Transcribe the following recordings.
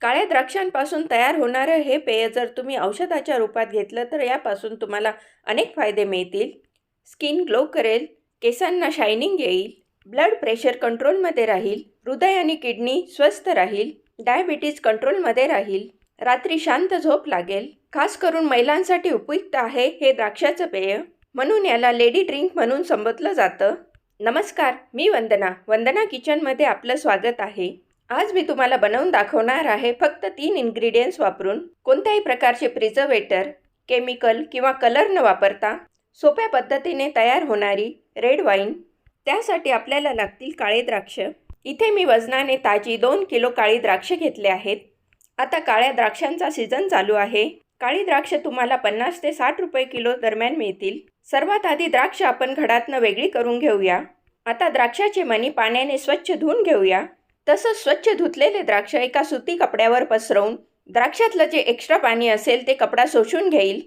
काळ्या द्राक्षांपासून तयार होणारं हे पेय जर तुम्ही औषधाच्या रूपात घेतलं तर यापासून तुम्हाला अनेक फायदे मिळतील. स्किन ग्लो करेल केसांना शायनिंग येईल ब्लड प्रेशर कंट्रोलमध्ये राहील हृदय आणि किडनी स्वस्थ राहील डायबिटीज कंट्रोलमध्ये राहील रात्री शांत झोप लागेल. खास करून महिलांसाठी उपयुक्त आहे हे द्राक्षाचं पेय. म्हणून याला लेडी ड्रिंक म्हणून संबोधलं जातं. नमस्कार मी वंदना. वंदना किचनमध्ये आपलं स्वागत आहे. आज मी तुम्हाला बनवून दाखवणार आहे फक्त तीन इन्ग्रेडियंट्स वापरून कोणत्याही प्रकारचे प्रिझर्वेटर केमिकल किंवा कलर न वापरता सोप्या पद्धतीने तयार होणारी रेड वाईन त्यासाठी आपल्याला लागतील काळे द्राक्ष. इथे मी वजनाने ताजी दोन किलो काळी द्राक्ष घेतले आहेत. आता काळ्या द्राक्षांचा सीझन चालू आहे. काळी द्राक्ष तुम्हाला पन्नास ते साठ रुपये किलो दरम्यान मिळतील. सर्वात आधी द्राक्ष आपण घडातनं वेगळी करून घेऊया. आता द्राक्षाचे मणी पाण्याने स्वच्छ धुवून घेऊया. तसंच स्वच्छ धुतलेले द्राक्ष एका सुती कपड्यावर पसरवून द्राक्षातलं जे एक्स्ट्रा पाणी असेल ते कपडा शोषून घेईल.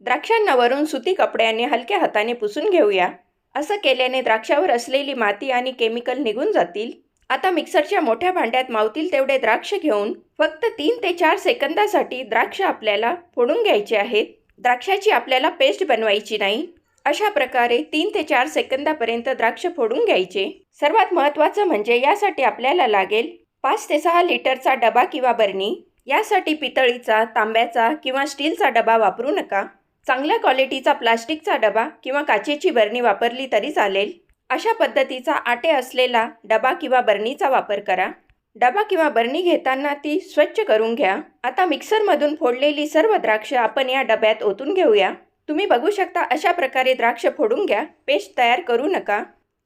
द्राक्षांना वरून सुती कपड्याने हलक्या हाताने पुसून घेऊया. असं केल्याने द्राक्षावर असलेली माती आणि केमिकल निघून जातील. आता मिक्सरच्या मोठ्या भांड्यात मावतील तेवढे द्राक्ष घेऊन फक्त तीन ते चार सेकंदासाठी द्राक्ष आपल्याला फोडून घ्यायचे आहेत. द्राक्षाची आपल्याला पेस्ट बनवायची नाही. अशा प्रकारे तीन ते चार सेकंदापर्यंत द्राक्ष फोडून घ्यायचे. सर्वात महत्त्वाचं म्हणजे यासाठी आपल्याला लागेल पाच ते सहा लिटरचा डबा किंवा बरणी. यासाठी पितळीचा तांब्याचा किंवा स्टीलचा डबा वापरू नका. चांगल्या क्वालिटीचा प्लास्टिकचा डबा किंवा काचेची बरणी वापरली तरी चालेल. अशा पद्धतीचा आटे असलेला डबा किंवा बरणीचा वापर करा. डबा किंवा बरणी घेताना ती स्वच्छ करून घ्या. आता मिक्सरमधून फोडलेली सर्व द्राक्ष आपण या डब्यात ओतून घेऊया. तुम्ही बघू शकता अशा प्रकारे द्राक्ष फोडून घ्या. पेस्ट तयार करू नका.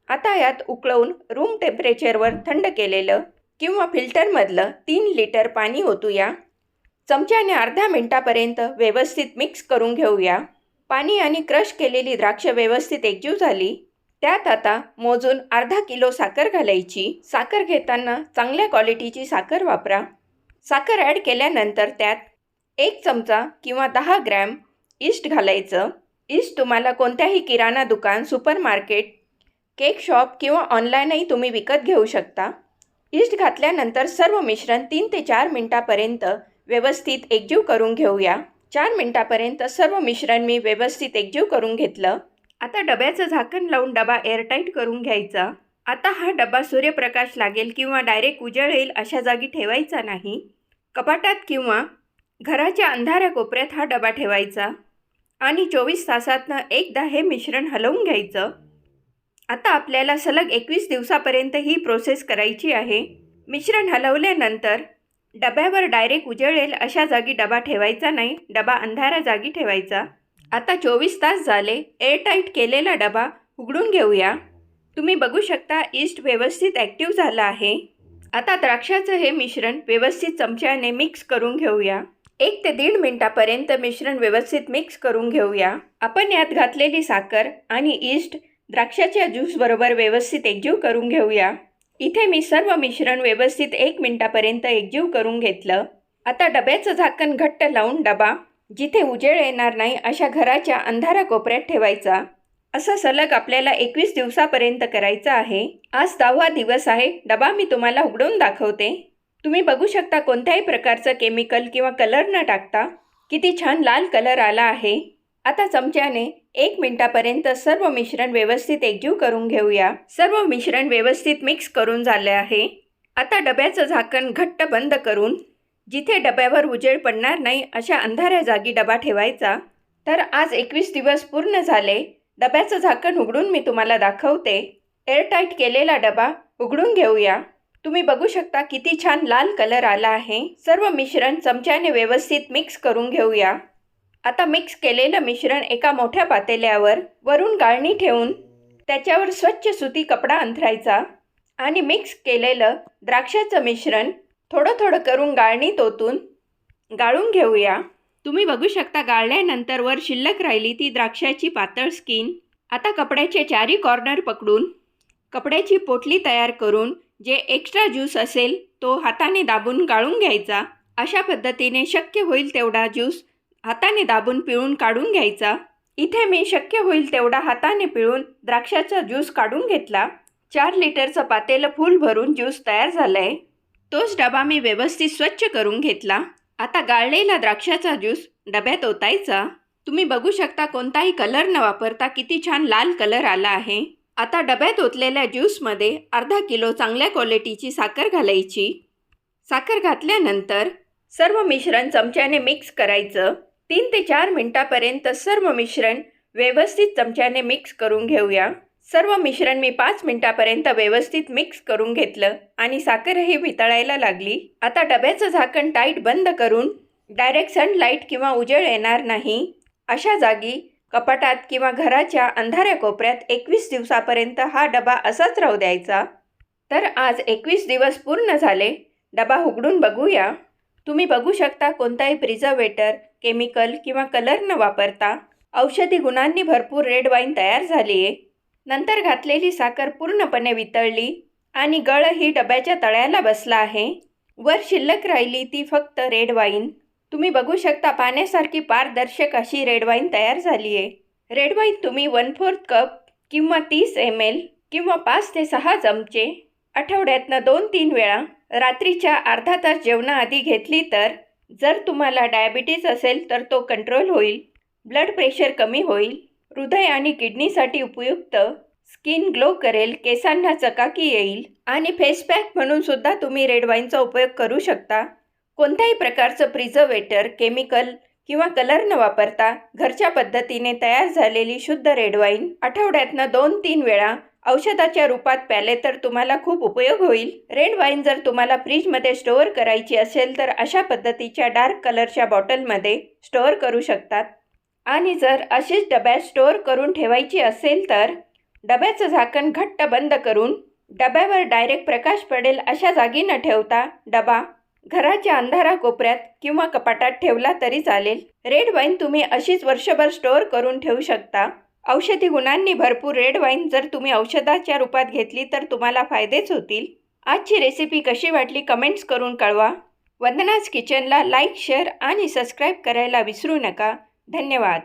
आता यात उकळवून रूम टेम्परेचरवर थंड केलेलं किंवा फिल्टरमधलं तीन लिटर पाणी ओतूया. चमच्याने अर्ध्या मिनटापर्यंत व्यवस्थित मिक्स करून घेऊया. पाणी आणि क्रश केलेली द्राक्ष व्यवस्थित एकजीव झाली. त्यात आता मोजून अर्धा किलो साखर घालायची. साखर घेताना चांगल्या क्वालिटीची साखर वापरा. साखर ॲड केल्यानंतर त्यात एक चमचा किंवा दहा ग्रॅम इष्ट घालायचं. इष्ट तुम्हाला कोणत्याही किराणा दुकान सुपर मार्केट केक शॉप किंवा ऑनलाईनही तुम्ही विकत घेऊ शकता. इष्ट घातल्यानंतर सर्व मिश्रण तीन ते चार मिनटापर्यंत व्यवस्थित एकजीव करून घेऊया. चार मिनटापर्यंत सर्व मिश्रण मी व्यवस्थित एकजीव करून घेतलं. आता डब्याचं झाकण लावून डबा एअरटाईट करून घ्यायचा. आता हा डबा सूर्यप्रकाश लागेल किंवा डायरेक्ट उजळ येईल अशा जागी ठेवायचा नाही. कपाटात किंवा घराच्या अंधाऱ्या कोपऱ्यात हा डबा ठेवायचा आणि चोवीस तासातनं एकदा हे मिश्रण हलवून घ्यायचं. आता आपल्याला सलग एकवीस दिवसापर्यंत ही प्रोसेस करायची आहे. मिश्रण हलवल्यानंतर डब्यावर डायरेक्ट उजळेल अशा जागी डबा ठेवायचा नाही. डबा अंधाऱ्या जागी ठेवायचा. आता चोवीस तास झाले. एअरटाईट केलेला डबा उघडून घेऊया. तुम्ही बघू शकता ईस्ट व्यवस्थित ॲक्टिव्ह झालं आहे. आता द्राक्षाचं हे मिश्रण व्यवस्थित चमच्याने मिक्स करून घेऊया. एक ते दीड मिनटापर्यंत मिश्रण व्यवस्थित मिक्स करून घेऊया. आपण यात घातलेली साखर आणि ईस्ट द्राक्षाच्या ज्यूसबरोबर व्यवस्थित एकजीव करून घेऊया. इथे मी सर्व मिश्रण व्यवस्थित एक मिनटापर्यंत एकजीव करून घेतलं. आता डब्याचं झाकण घट्ट लावून डबा जिथे उजेड येणार नाही अशा घराच्या अंधारा कोपऱ्यात ठेवायचा. असं सलग आपल्याला एकवीस दिवसापर्यंत करायचं आहे. आज दहावा दिवस आहे. डबा मी तुम्हाला उघडून दाखवते. तुम्ही बघू शकता कोणत्याही प्रकारचं केमिकल किंवा कलर न टाकता किती छान लाल कलर आला आहे. आता चमच्याने एक मिनटापर्यंत सर्व मिश्रण व्यवस्थित एकजीव करून घेऊया. सर्व मिश्रण व्यवस्थित मिक्स करून झाले आहे. आता डब्याचं झाकण घट्ट बंद करून जिथे डब्यावर उजेड पडणार नाही अशा अंधाऱ्या जागी डबा ठेवायचा. तर आज एकवीस दिवस पूर्ण झाले. डब्याचं झाकण उघडून मी तुम्हाला दाखवते. एअरटाईट केलेला डबा उघडून घेऊया. तुम्ही बघू शकता किती छान लाल कलर आला आहे. सर्व मिश्रण चमच्याने व्यवस्थित मिक्स करून घेऊया. आता मिक्स केलेलं मिश्रण एका मोठ्या पातेल्यावर वरून गाळणी ठेवून त्याच्यावर स्वच्छ सुती कपडा अंथरायचा आणि मिक्स केलेलं द्राक्षाचं मिश्रण थोडं थोडं करून गाळणीत ओतून गाळून घेऊया. तुम्ही बघू शकता गाळल्यानंतर वर शिल्लक राहिली ती द्राक्षाची पातळ स्किन आता कपड्याचे चारी कॉर्नर पकडून कपड्याची पोटली तयार करून जे एक्स्ट्रा ज्यूस असेल तो हाताने दाबून गाळून घ्यायचा. अशा पद्धतीने शक्य होईल तेवढा ज्यूस हाताने दाबून पिळून काढून घ्यायचा. इथे मी शक्य होईल तेवढा हाताने पिळून द्राक्षाचा ज्यूस काढून घेतला. चार लिटरचं पातेलं फुल भरून ज्यूस तयार झालं आहे तोच डबा मी व्यवस्थित स्वच्छ करून घेतला. आता गाळलेला द्राक्षाचा ज्यूस डब्यात ओतायचा. तुम्ही बघू शकता कोणताही कलर न वापरता किती छान लाल कलर आला आहे. आता डब्यात ओतलेल्या ज्यूसमध्ये अर्धा किलो चांगल्या क्वालिटीची साखर घालायची. साखर घातल्यानंतर सर्व मिश्रण चमच्याने मिक्स करायचं. तीन ते चार मिनटापर्यंत सर्व मिश्रण व्यवस्थित चमच्याने मिक्स करून घेऊया. सर्व मिश्रण मी पाच मिनटापर्यंत व्यवस्थित मिक्स करून घेतलं आणि साखरही वितळायला लागली. आता डब्याचं झाकण टाईट बंद करून डायरेक्ट सनलाईट किंवा उजेड येणार नाही. अशा जागी कपाटात किंवा घराच्या अंधाऱ्या कोपऱ्यात एकवीस दिवसापर्यंत हा डबा असाच राहू द्यायचा. तर आज एकवीस दिवस पूर्ण झाले. डबा उघडून बघूया. तुम्ही बघू शकता कोणताही प्रिझर्वेटर केमिकल किंवा कलर न वापरता औषधी गुणांनी भरपूर रेड वाईन तयार झाली आहे नंतर घातलेली साखर पूर्णपणे वितळली आणि गळ ही डब्याच्या तळ्याला बसला आहे. वर शिल्लक राहिली ती फक्त रेड वाईन. तुम्ही बघू शकता पाण्यासारखी पारदर्शक अशी रेड वाईन तयार झाली आहे रेड वाईन तुम्ही वन फोर्थ कप किंवा तीस एम एल किंवा पाच ते सहा चमचे आठवड्यातनं दोन तीन वेळा रात्रीच्या अर्धा तास जेवणाआधी घेतली तर जर तुम्हाला डायबिटीज असेल तर तो कंट्रोल होईल ब्लड प्रेशर कमी होईल हृदय आणि किडनीसाठी उपयुक्त स्किन ग्लो करेल केसांना चकाकी येईल आणि फेसपॅक म्हणून सुद्धा तुम्ही रेड वाईनचा उपयोग करू शकता. कोणत्याही प्रकारचं प्रिझर्वेटर केमिकल किंवा कलर न वापरता घरच्या पद्धतीने तयार झालेली शुद्ध रेड वाईन आठवड्यातनं दोन तीन वेळा औषधाच्या रूपात प्याले तर तुम्हाला खूप उपयोग होईल. रेड वाईन जर तुम्हाला फ्रीजमध्ये स्टोअर करायची असेल तर अशा पद्धतीच्या डार्क कलरच्या बॉटलमध्ये स्टोअर करू शकतात. आणि जर अशीच डब्यात स्टोअर करून ठेवायची असेल तर डब्याचं झाकण घट्ट बंद करून डब्यावर डायरेक्ट प्रकाश पडेल अशा जागी न ठेवता डबा घराच्या अंधारा कोपऱ्यात किंवा कपाटात ठेवला तरी चालेल. रेड वाईन तुम्ही अशीच वर्षभर स्टोअर करून ठेवू शकता. औषधी गुणांनी भरपूर रेड वाईन जर तुम्ही औषधाच्या रूपात घेतली तर तुम्हाला फायदेच होतील. आजची रेसिपी कशी वाटली कमेंट्स करून कळवा. वंदनाज किचनला लाईक शेअर आणि सबस्क्राईब करायला विसरू नका. धन्यवाद.